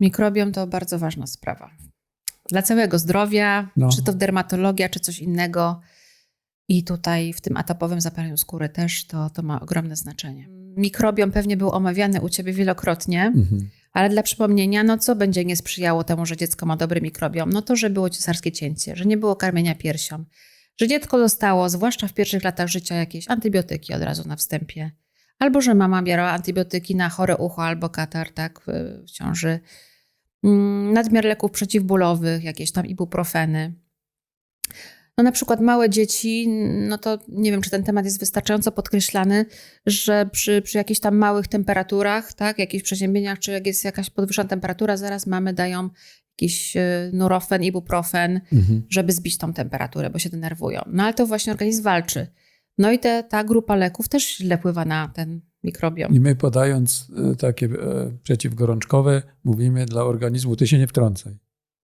Mikrobiom to bardzo ważna sprawa. Dla całego zdrowia, No. czy to dermatologia, czy coś innego. I tutaj w tym atopowym zapaleniu skóry też to, to ma ogromne znaczenie. Mikrobiom pewnie był omawiany u ciebie wielokrotnie, Mhm. ale dla przypomnienia, no co będzie nie sprzyjało temu, że dziecko ma dobry mikrobiom? No to, że było cesarskie cięcie, że nie było karmienia piersią, że dziecko dostało, zwłaszcza w pierwszych latach życia, jakieś antybiotyki od razu na wstępie, albo że mama bierała antybiotyki na chore ucho albo katar, tak, w ciąży. Mm, Nadmiar leków przeciwbólowych, jakieś tam ibuprofeny. No na przykład małe dzieci, no to nie wiem, czy ten temat jest wystarczająco podkreślany, że przy, przy jakichś tam małych temperaturach, tak, jakichś przeziębieniach, czy jak jest jakaś podwyższona temperatura, zaraz mamy dają jakiś e, nurofen, ibuprofen, Mhm. żeby zbić tą temperaturę, bo się denerwują. No ale to właśnie organizm walczy. No i te, ta grupa leków też źle wpływa na ten mikrobiom. I my podając e, takie e, przeciwgorączkowe, mówimy dla organizmu, ty się nie wtrącaj.